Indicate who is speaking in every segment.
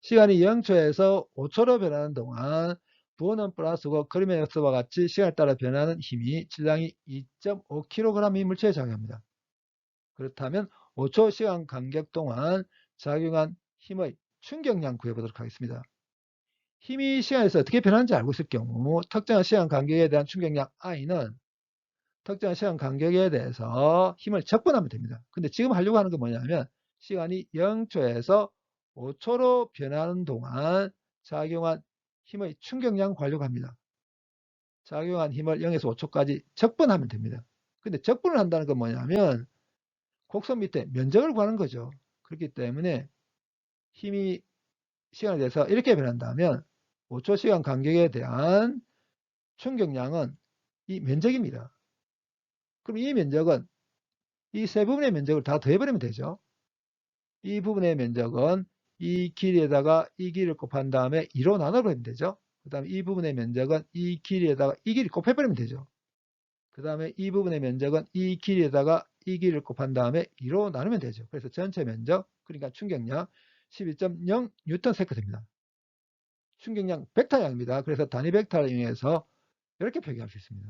Speaker 1: 시간이 0초에서 5초로 변하는 동안 부호는 플러스고 그림의 역수와 같이 시간에 따라 변하는 힘이 질량이 2.5kg의 물체에 작용합니다. 그렇다면 5초 시간 간격 동안 작용한 힘의 충격량 구해보도록 하겠습니다. 힘이 시간에서 어떻게 변하는지 알고 있을 경우 특정한 시간 간격에 대한 충격량 I는 특정한 시간 간격에 대해서 힘을 적분하면 됩니다. 근데 지금 하려고 하는 건 뭐냐면 시간이 0초에서 5초로 변하는 동안 작용한 힘의 충격량 구하려고 합니다. 작용한 힘을 0에서 5초까지 적분하면 됩니다. 근데 적분을 한다는 건 뭐냐면 곡선 밑에 면적을 구하는 거죠. 그렇기 때문에 힘이 시간에 대해서 이렇게 변한다면 5초 시간 간격에 대한 충격량은 이 면적입니다. 그럼 이 면적은 이 세 부분의 면적을 다 더해버리면 되죠. 이 부분의 면적은 이 길이에다가 이 길이를 곱한 다음에 2로 나눠버리면 되죠. 그 다음에 이 부분의 면적은 이 길이에다가 이 길이 곱해버리면 되죠. 그 다음에 이 부분의 면적은 이 길이에다가 이 길이를 곱한 다음에 2로 나누면 되죠. 그래서 전체 면적, 그러니까 충격량 12.0 뉴턴 세컨드입니다. 충격량 벡터량입니다. 그래서 단위 벡터를 이용해서 이렇게 표기할 수 있습니다.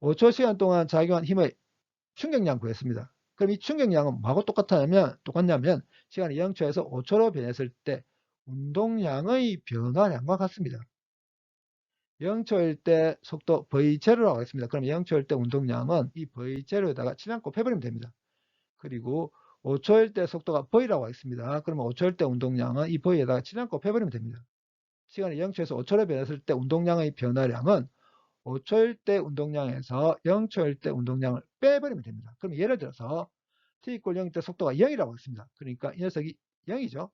Speaker 1: 5초 시간 동안 작용한 힘의 충격량 구했습니다. 그럼 이 충격량은 뭐하고 똑같냐면, 똑같냐면 시간이 0초에서 5초로 변했을 때 운동량의 변화량과 같습니다. 0초일 때 속도 V0라고 하겠습니다. 그럼 0초일 때 운동량은 이 V0에다가 7량 곱해버리면 됩니다. 그리고 5초일 때 속도가 V라고 하겠습니다. 그러면 5초일 때 운동량은 이 V에다가 7량 곱해버리면 됩니다. 시간이 0초에서 5초로 변했을 때 운동량의 변화량은 5초일 때 운동량에서 0초일 때 운동량을 빼버리면 됩니다. 그럼 예를 들어서 t 이꼴 0일 때 속도가 0이라고 했습니다. 그러니까 이 녀석이 0이죠.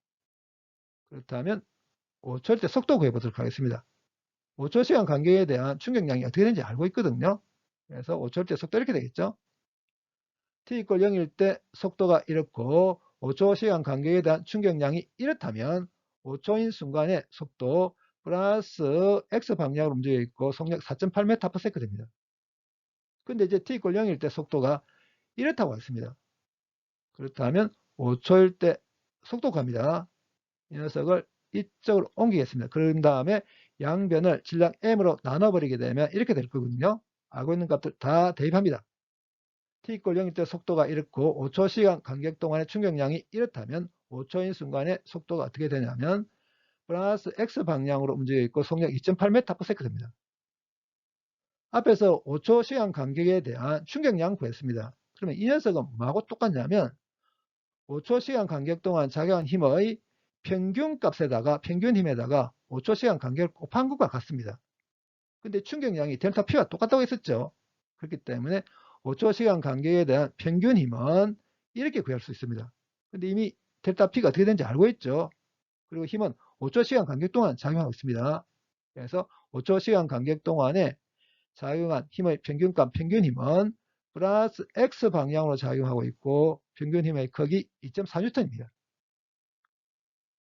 Speaker 1: 그렇다면 5초일 때 속도 구해보도록 하겠습니다. 5초 시간 간격에 대한 충격량이 어떻게 되는지 알고 있거든요. 그래서 5초일 때 속도 이렇게 되겠죠. t 이꼴 0일 때 속도가 이렇고 5초 시간 간격에 대한 충격량이 이렇다면 5초인 순간에 속도 플러스 x 방향으로 움직여 있고 속력 4.8m/s 됩니다. 근데 이제 t 이꼴 0일 때 속도가 이렇다고 했습니다. 그렇다면 5초일 때 속도 갑니다. 이 녀석을 이쪽으로 옮기겠습니다. 그런 다음에 양변을 질량 m으로 나눠버리게 되면 이렇게 될 거거든요. 알고 있는 값들 다 대입합니다. t 이꼴 0일 때 속도가 이렇고 5초 시간 간격 동안의 충격량이 이렇다면 5초인 순간에 속도가 어떻게 되냐면 플러스 x 방향으로 움직여 있고 속력 2.8m/s 됩니다. 앞에서 5초 시간 간격에 대한 충격량 구했습니다. 그러면 이 녀석은 뭐하고 똑같냐면 5초 시간 간격 동안 작용한 힘의 평균 값에다가 평균 힘에다가 5초 시간 간격을 곱한 것과 같습니다. 근데 충격량이 델타 P와 똑같다고 했었죠. 그렇기 때문에 5초 시간 간격에 대한 평균 힘은 이렇게 구할 수 있습니다. 근데 이미 델타 P가 어떻게 되는지 알고 있죠. 그리고 힘은 5초 시간 간격 동안 작용하고 있습니다. 그래서 5초 시간 간격 동안에 작용한 힘의 평균값 평균 힘은 플러스 X 방향으로 작용하고 있고 평균 힘의 크기 2.4N입니다.